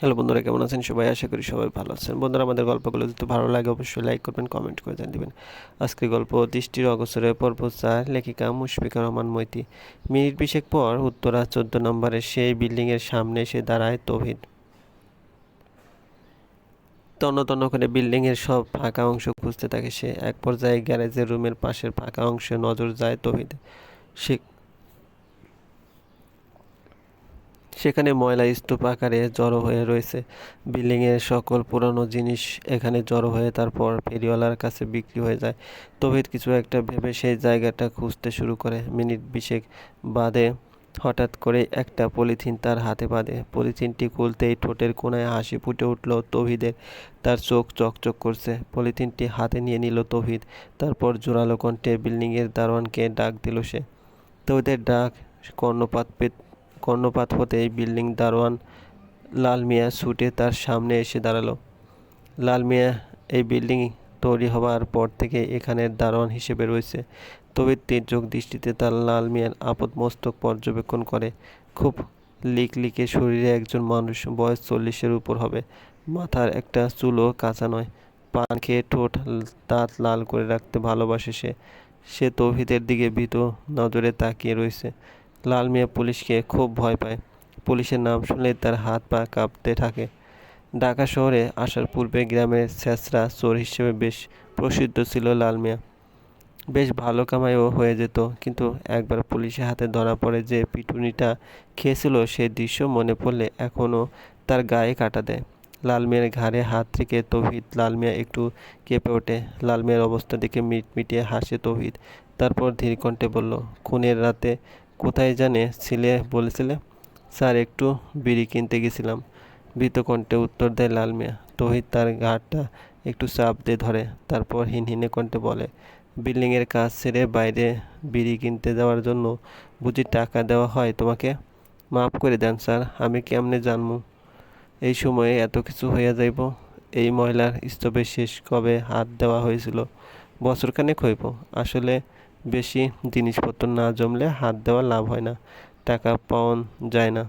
Hello বন্ধুরা, কেমন আছেন সবাই? আশা করি সবাই ভালো আছেন। বন্ধুরা, আমাদের গল্পগুলো যদি ভালো লাগে, অবশ্যই লাইক করবেন কমেন্ট করে জানিয়ে দেবেন। আজকের গল্প দৃষ্টির অগসরে পর্ব চার লেখিকা মুশফিকা রহমান মৈতি। মিনিট বিশেক পর উত্তরা চোদ্দ নম্বরের সেই বিল্ডিংয়ের সামনে এসে দাঁড়ায় তৌহিদ। তন্ন তন্ন করে বিল্ডিংয়ের সব ফাঁকা অংশ খুঁজতে থাকে সে। এক পর্যায়ে গ্যারেজের রুমের পাশের ফাঁকা অংশে নজর যায় তৌহিদ। সে সেখানে ময়লা স্তূপ আকারে জড়ো হয়ে রয়েছে। বিল্ডিংয়ের সকল পুরনো জিনিস এখানে জড়ো হয়ে তারপর ফেরিওয়ালার কাছে বিক্রি হয়ে যায়। তৌহিদ কিছু একটা ভেবে সেই জায়গাটা খুঁজতে শুরু করে। মিনিট বিশেক বাদে হঠাৎ করে একটা পলিথিন তার হাতে বাঁধে। পলিথিনটি খুলতেই ঠোঁটের কোনায় হাসি ফুটে উঠল তৌহিদের। তার চোখ চকচক করছে। পলিথিনটি হাতে নিয়ে নিল তৌহিদ। তারপর জোরালো কণ্ঠে বিল্ডিংয়ের দারোয়ানকে ডাক দিল সে। তৌহিদের ডাক কর্ণপাত পেত কর্ণপাত হতেই বিল্ডিং দারোয়ান লাল মিয়া ছুটে তার সামনে এসে দাঁড়াল। লাল মিয়া, এই বিল্ডিং তৈরি হওয়ার পর থেকে এখানের দারোয়ান হিসেবে রয়েছে। তবে তেজক দৃষ্টিতে তার লাল মিয়ার আপদ মস্তক পর্যবেক্ষণ করে। খুব লিক লিকে শরীরে একজন মানুষ, বয়স চল্লিশের উপর হবে। মাথার একটা চুলও কাঁচা নয়। পান খেয়ে ঠোঁট দাঁত লাল করে রাখতে ভালোবাসে সে। সে তৌহিদের দিকে ভীত নজরে তাকিয়ে রয়েছে। লাল মিয়া পুলিশকে খুব ভয় পায়। পুলিশের নাম শুনলে তার হাত পা কাঁপতে থাকে। ঢাকা শহরে আসার পূর্বে গ্রামের ছেঁচড়া চোর হিসেবে বেশ প্রসিদ্ধ ছিল লাল মিয়া। বেশ ভালো কামাইও হয়ে যেত, কিন্তু একবার পুলিশের হাতে ধরা পড়ে যে পিটুনিটা খেয়েছিল সেই দৃশ্য মনে পড়লে এখনও তার গায়ে কাটা দেয়। লাল মিয়ার ঘাড়ে হাত থেকে তৌহিদ, লাল মিয়া একটু কেঁপে ওঠে। লাল মিয়ার অবস্থা দেখে মিটমিটিয়ে হাসে তৌহিদ। তারপর ধীরকণ্ঠে বলল, খুনের রাতে কোথায় জানে ছিলে বলেছিলে, স্যার, একটু বিড়ি কিনতে গেছিলাম। ভীত কণ্ঠে উত্তর দেয় লাল মিয়া তহিদ তার ঘাটটা একটু চাপ দিয়ে ধরে। তারপর হিনহিনে কণ্ঠে বলে, বিল্ডিংয়ের কাজ ছেড়ে বাইরে বিড়ি কিনতে যাওয়ার জন্য বুঝি টাকা দেওয়া হয় তোমাকে? মাফ করে দেন, স্যার, আমি কেমনে জানব এই সময়ে এত কিছু হইয়া যাইব। এই ময়লার স্তবে শেষ কবে হাত দেওয়া হয়েছিল? বছরখানেক হইব। আসলে বেশি জিনিসপত্র না জমলে হাত দেওয়া লাভ হয় না, টাকা পাওয়া যায় না।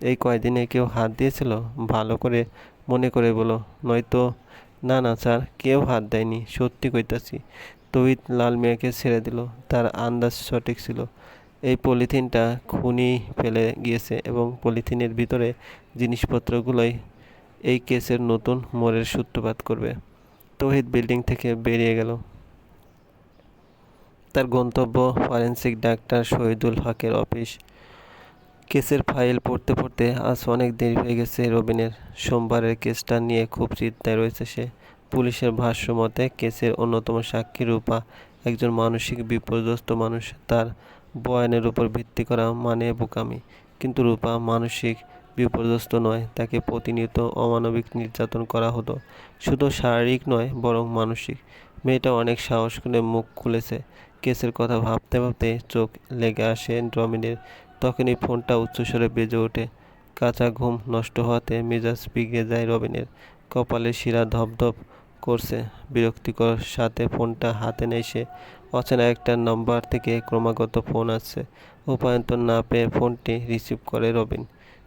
এই কয়দিনে কেউ হাত দিয়েছিল? ভালো করে মনে করে বলো। নয়তো, না না, স্যার, কেউ হাত দেয়নি, সত্যি কইতাছি। তহিত লাল মেয়েকে ছেড়ে দিল। তার আন্দাজ সঠিক ছিল। এই পলিথিনটা খুনি ফেলে গিয়েছে এবং পলিথিনের ভিতরে জিনিসপত্রগুলোই এই কেসের নতুন মোড়ের সূত্রপাত করবে। তহিত বিল্ডিং থেকে বেরিয়ে গেল। তার গন্তব্য ফরেন্সিক ডাক্তার শহীদুল হকের অফিস। কেসের ফাইল পড়তে পড়তে আজ অনেক দেরি হয়ে গেছে রবিনের। সোমবারের কেসটা নিয়ে খুব চিন্তায় রয়েছে সে। পুলিশের ভাষ্য মতে, কেসের অন্যতম সাক্ষী রূপা একজন মানসিক বিপর্যস্ত মানুষ। তার বয়ানের উপর ভিত্তি করা মানে বোকামি। কিন্তু রূপা মানসিক বিপর্যস্ত নয়, তাকে প্রতিনিয়ত অমানবিক নির্যাতন করা হতো। শুধু শারীরিক নয়, বরং মানসিক। মেয়েটা অনেক সাহস করে মুখ খুলেছে। কেসের কথা ভাবতে ভাবতে চোখ লেগে আসে রমিনের। তখনই ফোনটা উচ্চস্বরে বেজে ওঠে। কাঁচা ঘুম নষ্ট হওয়াতে মেজাজ বিগড়ে যায় রবিনের কপালে শিরা ধপধপ করছে। বিরক্তিকর সাথে ফোনটা হাতে নেই সে। অচেনা একটা নম্বর থেকে ক্রমাগত ফোন আসছে। উপায়ন্তর না পেয়ে ফোনটি রিসিভ করে রবিন।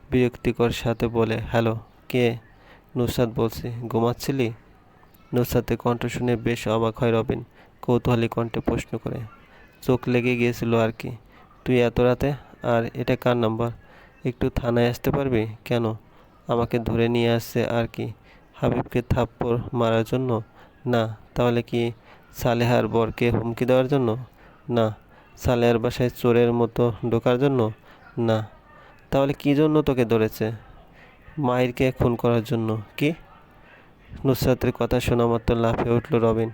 বিরক্তিকর সাথে বলে, হ্যালো, কে? নুসাদ বলছি, ঘুমাচ্ছিলি? নুসাদের কণ্ঠ শুনে বেশ অবাক হয় রবিন। কৌতূহলী কণ্ঠে প্রশ্ন করে, চোখ লেগে গিয়েছিল আর কি? তুই এত রাতে? আর এটা কার নাম্বার? একটু থানায় আসতে পারবি? কেন? আমাকে ধরে নিয়ে আসছে আর কি? হাবিবকে থাপ্পড় মারার জন্য? না, তাহলে কি সালেহার বরকে হুমকি দেওয়ার জন্য? না, সালেহার বাসায় চোরের মতো ঢোকার জন্য? না, তাহলে কি জন্য তোকে ধরেছে? মাহিরকে খুন করার জন্য, কি? নুসরাতের কথা শোনা মাত্র লাফে উঠল রবিন।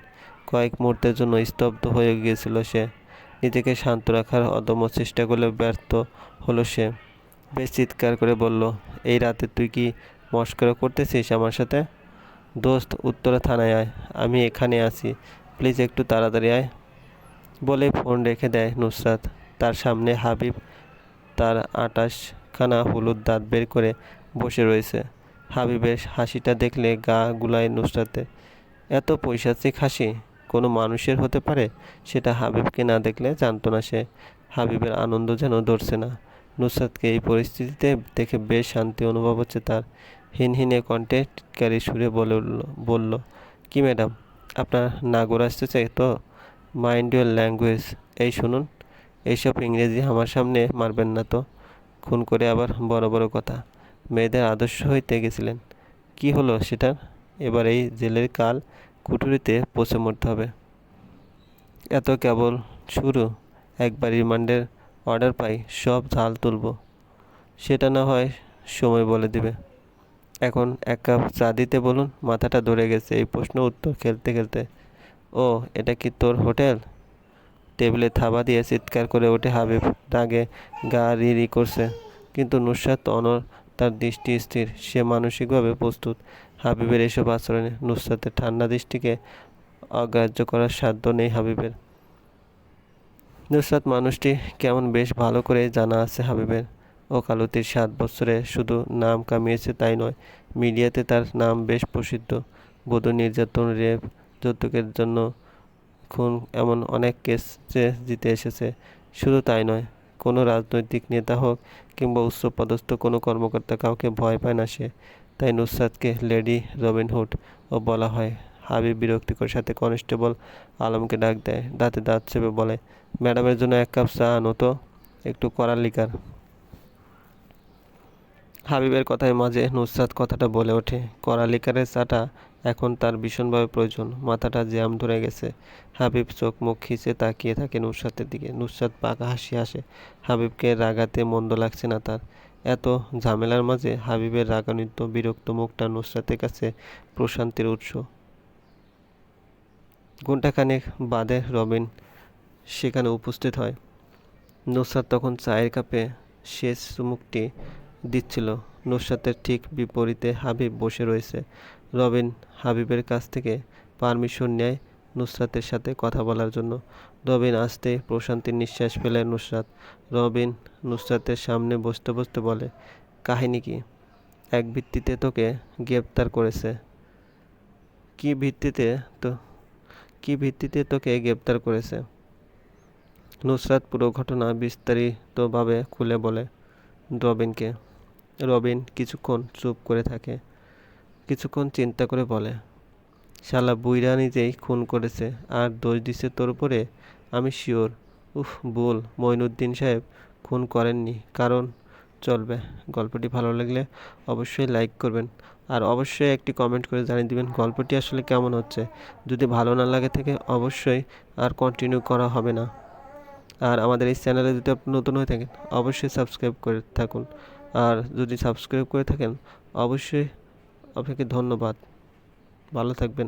কয়েক মুহূর্তের জন্য স্তব্ধ হয়ে গিয়েছিল সে। নিজেকে শান্ত রাখার অদম্য চেষ্টা করলে ব্যর্থ হলো সে। বেশ চিৎকার করে বলল, এই রাতে তুই কি মস্করা করতেছিস আমার সাথে? দোস্ত, উত্তরা থানায় আয়। আমি এখানে আছি। প্লিজ একটু তাড়াতাড়ি আয়। বলে ফোন রেখে দেয় নুসরাত। তার সামনে হাবিব তার আটাশখানা হলুদ দাঁত বের করে বসে রয়েছে। হাবিবের হাসিটা দেখলে গা গুলায় নুসরাতে এত পয়সা পৈশাচিক হাসি? কোনো মানুষের হতে পারে? সেটা হাবিবকে না দেখলে জানতো না সে। হাবিবের আনন্দ যেন ধরছে না। নুসরাতকে এই পরিস্থিতিতে দেখে বেশ শান্তি অনুভব হচ্ছে তার। হিনহিনে কণ্ঠে টিটকারি সুরে বলে উঠল, বলল, কি ম্যাডাম, আপনার নাগর আসতে চাই তো? Mind your language. এই শুনুন, এইসব ইংরেজি আমার সামনে মারবেন না তো? খুন করে আবার বড় বড় কথা। মেয়েদের আদর্শ হইতে গেছিলেন। কি হলো সেটার? এবার এই জেলের কাল কুঠুরিতে পচে মরতে হবে। এত কেবল শুরু, একবার রিমান্ডের অর্ডার পাই, সব ঝাল তুলব। সেটা না হয় সময় বলে দিবে। এখন এক কাপ চা দিতে বলুন, মাথাটা ধরে গেছে। এই প্রশ্ন উত্তর খেলতে খেলতে, ও, এটা কি তোর হোটেল? টেবিলে থাবা দিয়ে চিৎকার করে ওঠে হাবিব। রাগে গা রি করছে। কিন্তু নুসরাত অনর, তার দৃষ্টি স্থির। সে মানসিকভাবে প্রস্তুত। হাবিবের এসব আচরণে নুসরাতের ঠান্ডা দৃষ্টিকে অগ্রাহ্য করার সাধ্য নেই হাবিবের। নুসরাত মানুষটি কেমন বেশ ভালো করে জানা আছে হাবিবের। ওকালতির সাত বছরে শুধু নাম কামিয়েছে তাই নয়, মিডিয়াতে তার নাম বেশ প্রসিদ্ধ। বধূ নির্যাতন, রেপ, যৌতুকের জন্য খুন এমন অনেক কেস জিতে এসেছে। শুধু তাই নয়, কোনো রাজনৈতিক নেতা হোক কিংবা উচ্চপদস্থ কোনো কর্মকর্তা কাউকে ভয় পায় না সে। তাই নুসরাতকে লেডি রবিনহুড ও বলা হয়। হাবিব বিরক্তিকর সাথে কনস্টেবল আলমকে ডাক দেয়, দাঁতে দাঁত চেপে বলে, ম্যাডামের জন্য এক কাপ চা আনো তো, একটু কড়া লিকার। হাবিবের কথায় মাঝে নুসরাত কথাটা বলে ওঠে কড়া লিকারের চাটা এখন তার ভীষণভাবে প্রয়োজন, মাথাটা জ্যাম ধরে গেছে। হাবিব চোখ মুখ খিচে তাকিয়ে থাকে নুসরাতের দিকে। নুসরাত পাকা হাসি আসে হাবিবকে রাগাতে মন্দ লাগছে না তার। এত ঝামেলার মাঝে হাবিবের রাগান্বিত, বিরক্ত মুখটা নুসরাতের কাছে প্রশান্তির উৎস। ঘণ্টাখানেক বাদে রবিন সেখানে উপস্থিত হয়। নুসরাত তখন চায়ের কাপে শেষ চুমুকটি দিচ্ছিল। নুসরাতের ঠিক বিপরীতে হাবিব বসে রয়েছে। রবিন হাবিবের কাছ থেকে পারমিশন নেয় নুসরাতের সাথে কথা বলার জন্য। রবিন আসতে প্রশান্তির নিঃশ্বাস ফেলে নুসরাত। রবিন নুসরাতের সামনে বসতে বসতে বলে, কাহিনী কি? এক ভিত্তিতে তোকে গ্রেপ্তার করেছে। কি ভিত্তিতে তো, কি ভিত্তিতে তোকে গ্রেপ্তার করেছে? নুসরাত পুরো ঘটনা বিস্তারিতভাবে খুলে বলে, রবিনকে। রবিন কিছুক্ষণ চুপ করে থাকে, কিছুক্ষণ চিন্তা করে বলে শালা বুইরা নিজেই খুন করেছে, আর দোষ দিছে তোর উপরে? আমি শিওর। উফ বল মঈনুদ্দিন সাহেব খুন করেননি, কারণ চলবে। গল্পটি ভালো লাগলে অবশ্যই লাইক করবেন, আর অবশ্যই একটি কমেন্ট করে জানিয়ে দিবেন গল্পটি আসলে কেমন হচ্ছে। যদি ভালো না লাগে থেকে অবশ্যই আর কন্টিনিউ করা হবে না। আর আমাদের এই চ্যানেলে যদি আপনি নতুন হয়ে থাকেন, অবশ্যই সাবস্ক্রাইব করে থাকুন। আর যদি সাবস্ক্রাইব করে থাকেন, অবশ্যই আপনাকে ধন্যবাদ। ভালো থাকবেন।